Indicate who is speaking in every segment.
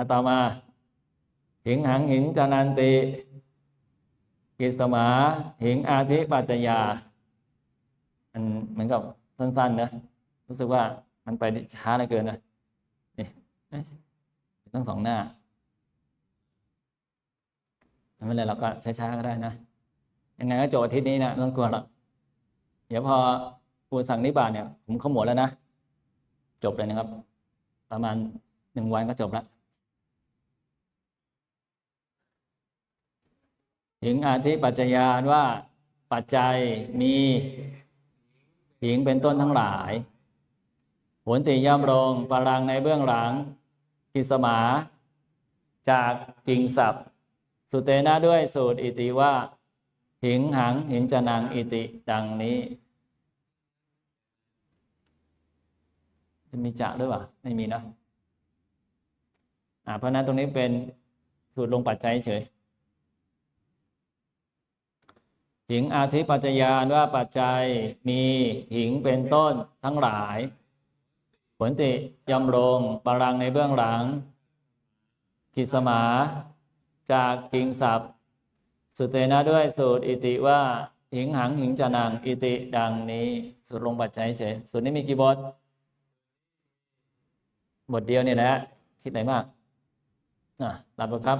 Speaker 1: อะต่อมาหิงหังหินจานันติ กิสมาหิงอาทิปัจจยามันเหมือนกับสั้นๆนะรู้สึกว่ามันไปช้าเหลือเกินนะนี่เอ๊ะต้องสองหน้าไม่เป็นไรเราก็ช้าๆก็ได้นะยังไงก็โจบอาทิตย์นี้นะไม่ต้องกลัวหรอกเดี๋ยวพอครูสั่งนิบาตเนี่ย ผมขมวแล้วนะ จบเลยนะครับ ประมาณหนึ่งวันก็จบแล้ว หิงอาทิปัจจยานว่าปัจจัยมีหิงเป็นต้นทั้งหลายผลติย่อมลงปรังในเบื้องหลังกิสมา จากกิ่งศัพท์สุเตนะด้วยสูตรอิติว่าหิงหังหินจนังอิติดังนี้จะมีจะด้วยวะไม่มีนะอ่าเพราะฉะนั้นตรงนี้เป็นสูตรลงปัจจัยเฉย หิงอาทิปัจจยานว่าปัจจัยมีหิงเป็นต้นทั้งหลาย ผลติยำลงปรังในเบื้องหลัง กิสมา จากกิงศัพท์ สุเตนะด้วยสูตรอิติว่า หิงหังหิงจานังอิติดังนี้สูตรลงปัจจัยเฉยสูตรนี้มีกี่บท บทเดียวนี่แหละ คิดไหนมากอะรับไปครับ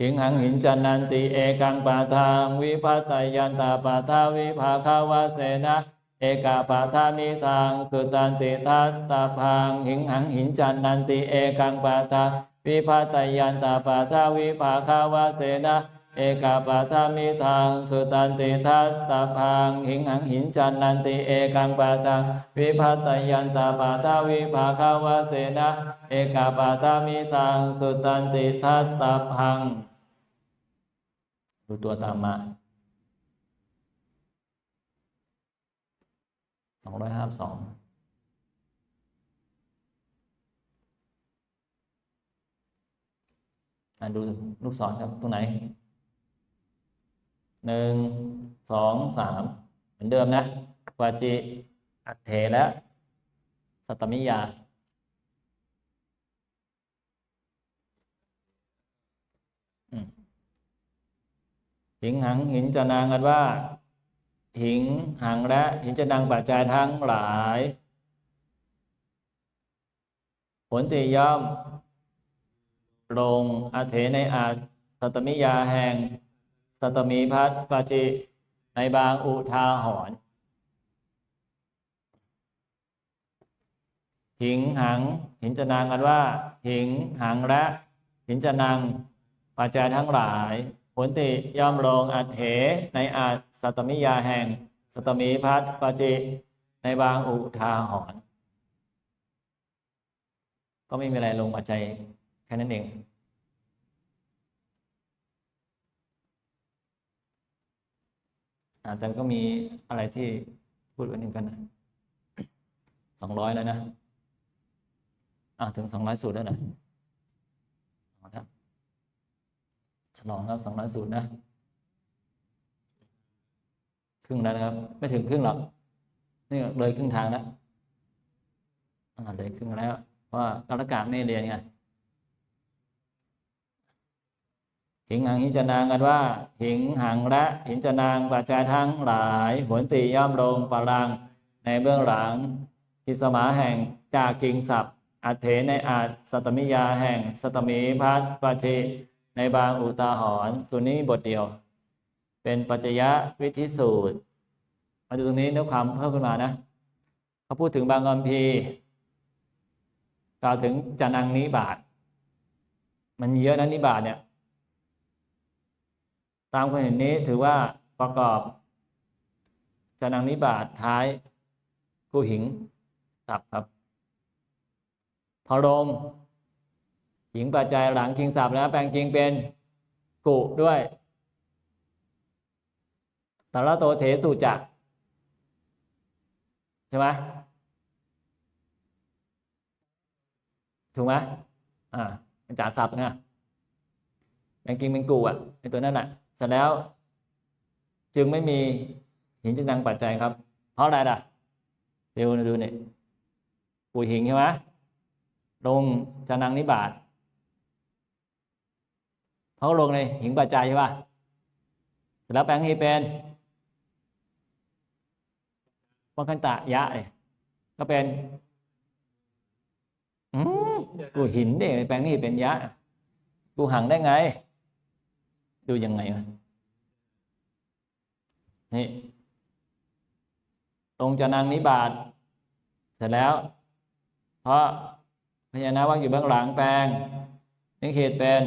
Speaker 1: หิงหังหินจันนันติเอกังปาทางวิพัตยันตาปาทาวิภาคาวาเสนะเอกาปาทามิทางสุตันติทัตตาพังหิงหังหินจันนันติเอกังปาทาวิพัตยันตาปาทาวิภาคาวาเสนะ เอกปาทามิทางสุตันติทัตตาพังหิงหังหินจันนันติเอกังปาทาวิพัตยันตาปาทาวิภาคาวาเสนะเอกปาทามิทางสุตันติทัตตาพังดูตัวตามมาสองร้อยห้าสองอ่านดูลูกศรครับตรงไหน หนึ่งสองสามเหมือนเดิมนะวาจิอัตเถและสัตมิยา หิงหังหินจะนางกันว่า หิงหังและหินจะนางปัจจัยทั้งหลาย ผลติย่อมลงอาเถในอาสัตมิยาแห่ง สัตมีพัฒปาจิในบางอุทาหรณ์หิงหังหินจนางกันว่า หิงหังและหินจนางปัจจัยทั้งหลายผลติย่อมลงอัตเหในอาจสัตมิยาแห่ง สัตมีพัฒปาจิในบางอุทาหรณ์ก็ไม่มีอะไรลงปัจจัยแค่นั้นเอง อาจารย์ก็มีอะไรที่พูดไว้หนึ่งกันนะสองร้อยแล้วนะอ่าถึงสองร้อยสูตรแล้วนะเอฉลองครับสองร้อยสูตรนะ ครึ่งแล้วนะครับ ไม่ถึงครึ่งหรอกนี่เลยครึ่งทางแล้วอ่าเลยครึ่งแล้ว ว่ากรกาไม่เรียนไง หิงหังหินจนางกันว่า หิงหังและหินจนางปัจจัยทั้งหลายผลติย่อมลงปรัง ในเบื้องหลังทิสมาแห่งจากกิงศัพท์อัตเถในอาจสตมิยาแห่งสตมีพัฒปาจิในบางอุตาหรณ์ส่วนนี้บทเดียว เป็นปัจจยะวิธิสูตรมาดูตรงนี้เนื้อความเพิ่มขึ้นมานะเขาพูดถึงบางอมพีกล่าวถึงจานังนิบาตมันเยอะนะนิบาตเนี่ย ตามความเห็นนี้ถือว่าประกอบจนังนิบาตท้ายกูหิงสับครับ พอลงหิงปัจจัยหลังคิงสับแล้วแปลงจริงเป็นกุด้วยตระโตเถสุจักใช่ไหมถูกไหมอ่าเป็นจ่าสับนะแปลงจริงเป็นกูอะในตัวนั้นแหละ เสร็จแล้ว จึงไม่มีหินจึงนังปัจจัยครับ เพราะอะไรล่ะเร็วดูนี่ปุ๋ยหิงใช่ไหมลงจะนังนิบาตเขาลงในหิงปัจจัยใช่ป่ะเสร็จแล้วแปลงฮีเป็นวัคคันตะยะเนี่ยก็เป็นอืมกูหินเด็แปลงฮีเป็นยะ กูหังได้ไง ดูยังไงวะนี่ตรงจะนางนิบาตเสร็จแล้ว เพราะพญานาคว่างอยู่เบื้องหลังแปลงนิเขตเป็น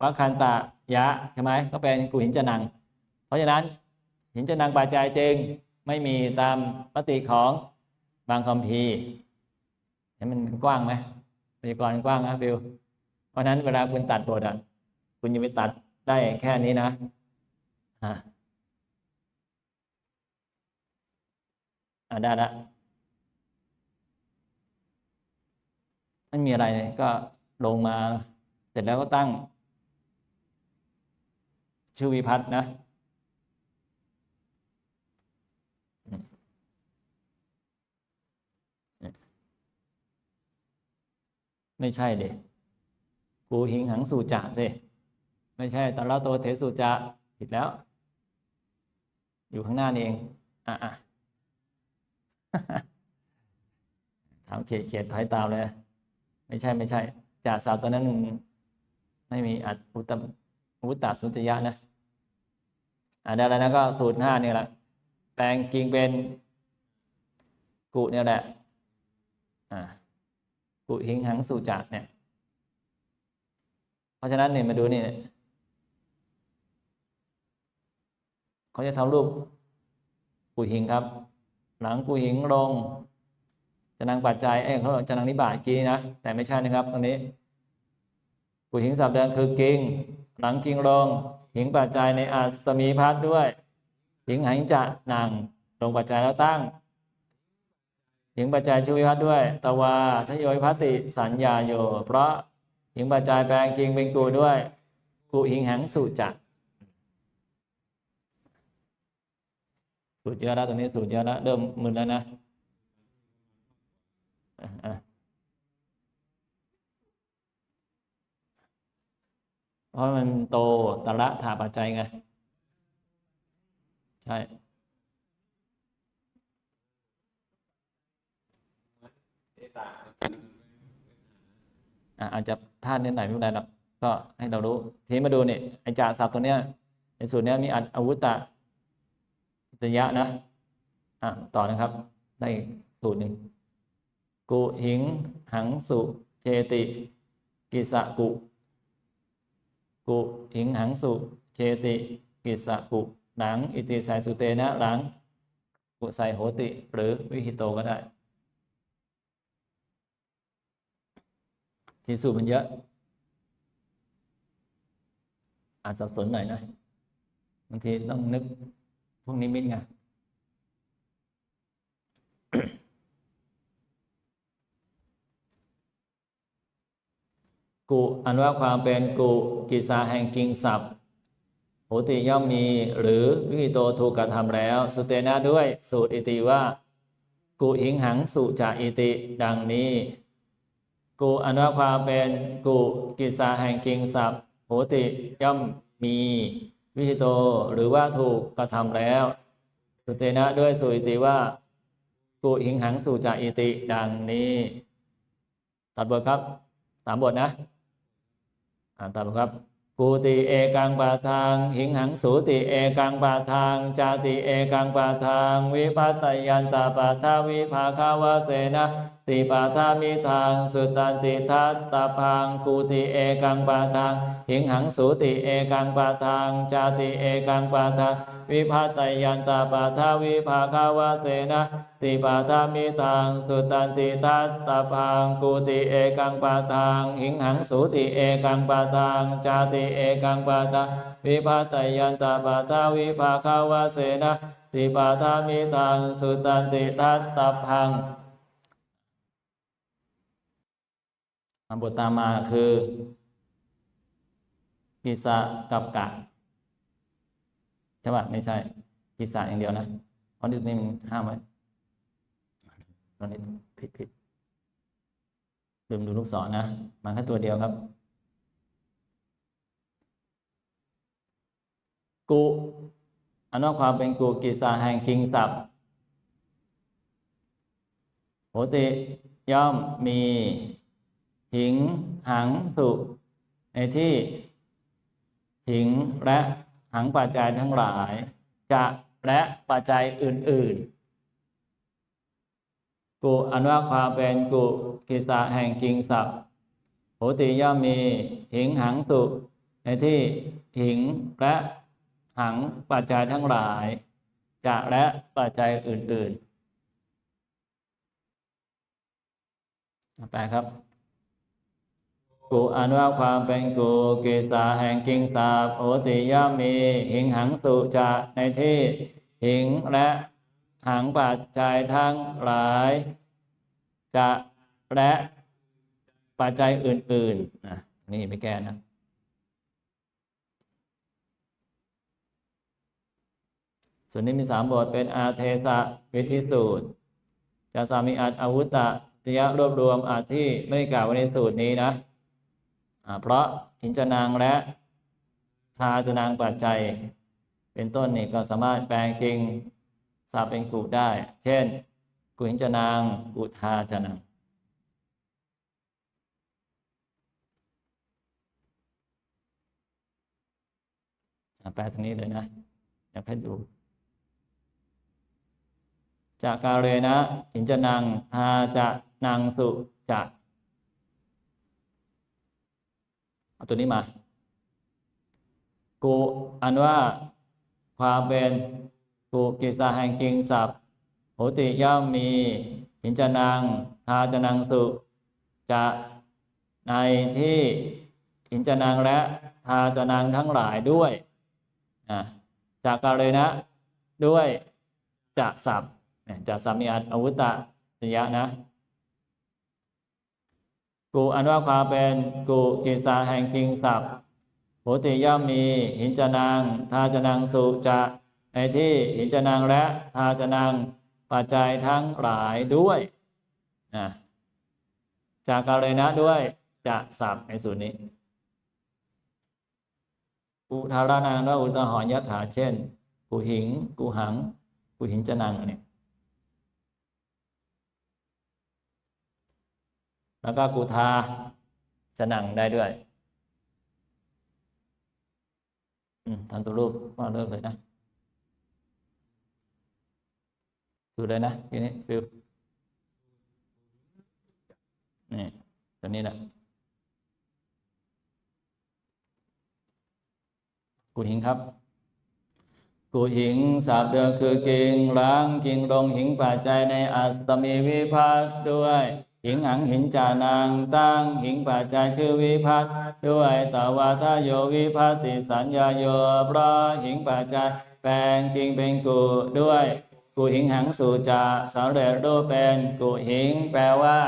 Speaker 1: วัคคันตะยะใช่ไหมก็เป็นกุหินจนัง เพราะฉะนั้นหินจนังปัจจัยจึงไม่มีตามปฏิของบางคำพีเห็นมันกว้างไหมพยากรณ์กว้างนะฟิว เพราะฉะนั้นเวลาคุณตัดบทอะคุณจะไปตัด ได้แค่นี้นะฮะอ่าได้ละไม่มีอะไรก็ลงมาเสร็จแล้วก็ตั้ง ชื่อวิพัฒน์นะไม่ใช่เด็กูหิงหังสูจะสิ ไม่ใช่ตละโตเทสุจะผิดแล้ว อยู่ข้างหน้านี่เอง อะอะถามเฉียดเฉียดถอยตามเลย ไม่ใช่ไม่ใช่จ่าสาวตัวนั้น ไม่มีอัตอุตมอุตตสุจยะนะอ่าได้แล้วนะก็สูตรห้าเนี่ยแหละแปลงกิ่งเป็นกุเนี่ยแหละอ่ากุหิงหังสูจักเนี่ย เพราะฉะนั้นเนี่ยมาดูนี่ เขาจะทำรูปกุหิงครับ หลังกุหิงลงจะนางปัจจัยเอ้เขาจะนางนิบาตกีนะ แต่ไม่ใช่นะครับตรงนี้กุหิงสับเดิมคือกิง หลังกิงลงหิงปัจจัยในอาสมีพัดด้วย หิงหังจะนางลงปัจจัยแล้วตั้งหิงปัจจัยช่วยพัดด้วย ตวาทโยพัติสัญญาโย เพราะหิงปัจจัยแปลงกิงเป็นกูด้วย กูหิงหังสุจัก สูตรเยอะแล้วตรงนี้สูตรเยอะแล้วเริ่มมึนแล้วนะเพราะมันโตตระถาปัจจัยไง ใช่อะอาจจะพลาดนิดหน่อยไม่เป็นไรหรอกก็ให้เรารู้ ทีนี้มาดูเนี่ยไอจ่าศัพท์ตัวเนี้ยในสูตรเนี้ยมีอัดอาวุธตะ จยะนะ อะ ต่อนะครับ ได้สูตรหนึ่งกุหิง หังสุเจติ กิสะกุ กุหิงหังสุเจติ กิสะกุหลังอิติสายสุเตนะหลังกุใส่โหติ หรือวิหิโตก็ได้ทีสูตรมันเยอะ อาจสับสนหน่อยนะบางทีต้องนึก วกนิมิตไงกุอันว่าความเป็นกุกิสาแห่งกิงศัพท์โหติย่อมมีหรือวิหิโตถูกกระทำแล้ว สุเตนะด้วยสูตรอิติว่า กุหิงหังสุจะอิติดังนี้ กุอันว่าความเป็นกุกิสาแห่งกิงศัพท์โหติย่อมมี วิชิโตหรือว่าถูกกระทำแล้ว สุเตนะด้วยสุอิติว่ากูหิงหังสู่จะอิติดังนี้ ตัดบทครับสามบทนะ อ่านตามครับ กูติเอกังปาทาง หิงหังสูติเอกังปาทาง จาติเอกังปาทาง วิพัตยันตาปาทาวิภาคาวาเสนะติปาทามิทางสุตันติทัตตาพังกูติเอกังปาทาง หิงหังสูติเอกังปาทาง จาติเอกังปาทาง วิพัตยันตาปาทาวิภาคาวาเสนะติปาทามิทางสุตันติทัตตาพังกูติเอกังปาทาง หิงหังสูติเอกังปาทาง จาติเอกังปาทาวิภัตยันตาปาทาวิภาคาวาเสนะติปาทามิทางสุตันติทัตตพังบทตามมาคือ กิสะกับกะ ช่ป่ะไม่ใช่กิสะอย่างเดียวนะเพราะนี่มันห้ามไว้ตอนนี้ผิดผิดลืมดูลูกศรนะมาแค่ตัวเดียวครับกุอันว่าความเป็นกุกิสาแห่งกิงศัพท์โหติย่อมมีหิงหังสุในที่หิงและ หังปัจจัยทั้งหลาย จะและปัจจัยอื่น ๆ กุอันว่าความเป็นกุกิสาแห่งกิงศัพโหติย่อมมีหิงหังสุ ในที่หิงและหังปัจจัยทั้งหลาย จะและปัจจัยอื่น ๆ ไปครับ กุอันว่าความเป็นกุกิสาแห่งกิงสาบโอติย่อมมีหิงหังสุจะในที่หิงและหังปัจจัยทั้งหลาย จะและปัจจัยอื่นๆนะนี่ไม่แก้นะส่วนนี้มีสามบทเป็นอาเทสะวิธิสูตรจะสามีอัตอาวุตตะติยะรวบรวมอาที่ไม่ได้กล่าวไว้ในสูตรนี้นะ เพราะหินจนางและทาจนางปัจจัย เป็นต้นนี่ก็สามารถแปลงจริงสาเป็นกุได้ เช่นกุหินจนางกุทาจนางแปลตรงนี้เลยนะ อยากให้ดู จากกาเรนะหินจนังทาจะนางสุจะ เอาตัวนี้มา กูอันว่าความเป็นกูกิสาแห่งกิงศัพท์โหติย่อมมีหินจนังทาจนังสุจะในที่หินจนังและทาจนังทั้งหลายด้วยจากกาเลยนะ ด้วยจะสับจะสัมมีอัตอาวุตะสยะนะ กูอันว่าความเป็นกูกิสาแห่งกิงศัพท์โหติย่อมมีหินจนางทาจนางสุจะในที่หินจนางและทาจนางปัจจัยทั้งหลายด้วยนะจากกาเลนะด้วยจะสับในส่วนนี้ อุทารานางและอุตหอยถาเช่น กูหิง กูหัง กูหิงจนังเนี่ย แล้วก็กูทาจะหนังได้ด้วยทำตัวรูปว่าเลิกเลยนะดูเลยนะทีนี้ฟิลนี่ตัวนี้แหละกูหิงครับกูหิงสาบเดือคือกิงล้างกิงลงหิงปัจจัยในอัสตมีวิพัตด้วย หิงหังหิงจานางตั้งหิงปัจจัยชื่อวิพัตด้วยตวาทาโยวิพัติสัญญาโยเพราะหิงปัจจัยแปลงกิงเป็นกูด้วย กูหิงหังสู่จาสำเร็จรูปเป็นกูหิงแปลว่า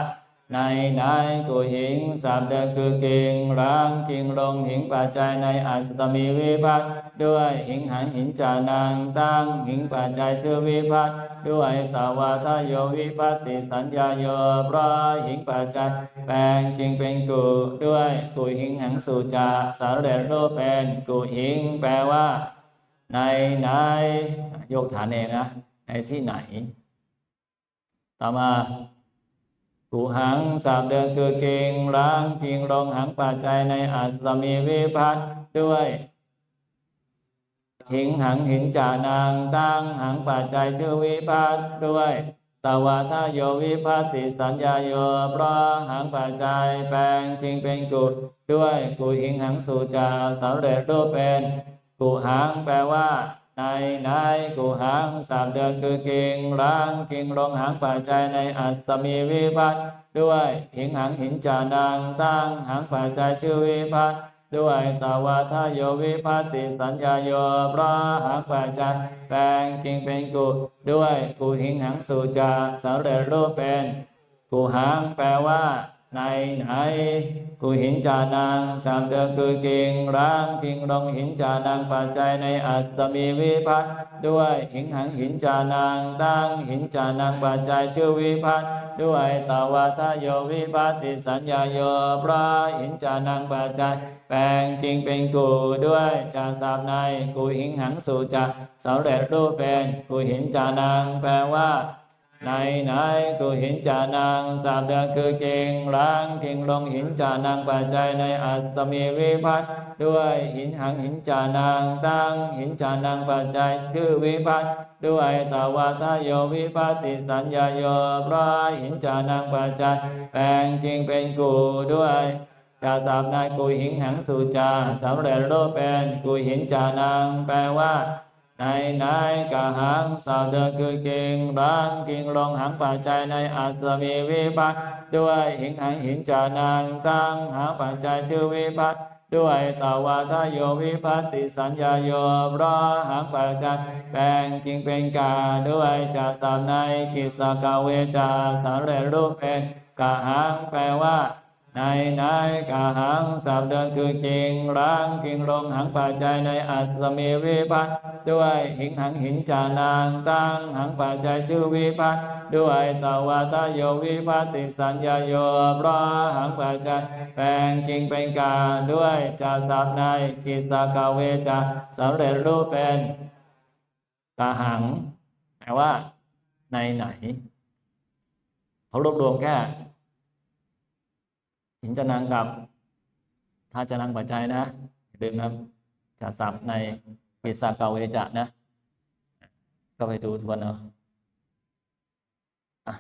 Speaker 1: ในในกุหิงสับเดคือกิงร้างกิงลงหิงปัจจัยในอัสตมีวิพัตด้วยหิงหันหินจานางตั้งหิงปัจจัยชื่อวิพัตด้วยตาวาทโยวิพัติสัญญาโยเพราะหิงปัจจัยแปลงกิงเป็นกุด้วยกุหิงหังสุจาสารเดรูปเป็นกุหิงแปลว่า ในในยกฐานเองนะในที่ไหน ต่อมา กูหังสามเดือนคือเก่งล้างกิงลงหังปัจจัยในอัสมีวิพัตด้วยหิงหังหินจานางตั้งหังปัจจัยชื่อวิพัตด้วยตวาทาโยวิพัติสัญญาโยเพราะหังปัจจัยแปลงกิงเป็นกุด้วยกูหิงหังสุจาสำเร็จรูปเป็นกูหังแปลว่า ในในกูหังสามเดือนคือกิงล้างกิงลงหังปัจจัยในอัสตมีวิพัตด้วยหิงหังหินจานังตั้งหังปัจจัยชื่อวิพัตด้วยตาวาทโยวิพัติสัญญาโยพระหังปัจจัยแปลงกิงเป็นกุด้วยกูหิงหังสุจาสำเร็จรูปเป็นกูหังแปลว่า ในไหนกูหินจานังสามเดือนคือกิ่งร่างกิ่งลงหินจานังปัจจัยในอัสตมีวิพัฒน์ด้วยหิงหังหินจานังตั้งหินจานังปัจจัยชื่อวิพัฒน์ด้วยตาวาทโยวิพัตติสัญญาโยพระหินจานังปัจจัยแปลงกิ่งเป็นกูด้วยจาสาบในกูหิงหังสู่จะสำเร็จรูปเป็นกูหินจานังแปลว่า ในไหนกูหินจานังสามเดือนคือกิ่งร่างกิ่งลงหินจานังปัจจัยในอัตมีวิพัฒน์ด้วยหินหังหินจานังตั้งหินจานังปัจจัยชื่อวิพัฒน์ด้วยตาวาทโยวิพัตติสัญญาโยพระหินจานังปัจจัยแปลงกิ่งเป็นกูด้วยจาสามนายกูหิงหังสู่จาสำเร็จรูปเป็นกูหินจานังแปลว่า ในในกะหังสาวเดือคือกิ่งรังกิ่งลงหังปัจจัยในอัสมีวิปัสด้วยหิงหังหินจานังตั้งหังปัจจัยชื่อวิปัสด้วยตาวาทโยวิปัติสัญญาโยพระหังปัจจัยแปลงกิ่งเป็นกาด้วยจาสามในกิสกาเวจาสำเร็จรูปเป็นกะหังแปลว่า ในในกาหังสามเดือนคือกิ่งร่างกิ่งลงหังปัจจัยในอัสมีวิพัตด้วยหิงหังหินจานางตั้งหังปัจจัยชื่อวิพัตด้วยตาวาตโยวิพัตติสัญญาโยพระหังปัจจัยแปลงกิ่งเป็นกาด้วยจาสับในกิสกาเวจาสำเร็จรูปเป็นกาหังแปลว่าในไหนเขารวบรวมแค่ หินจะนังกับท่าจะนังปัจจัยนะเดิมนะครับจะสับในปิสากาเวจะนะ ก็ไปดูทวนเอาอะ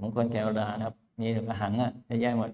Speaker 1: มงคลแก้วดานะครับ มีกระหังอะเยอะแยะหมด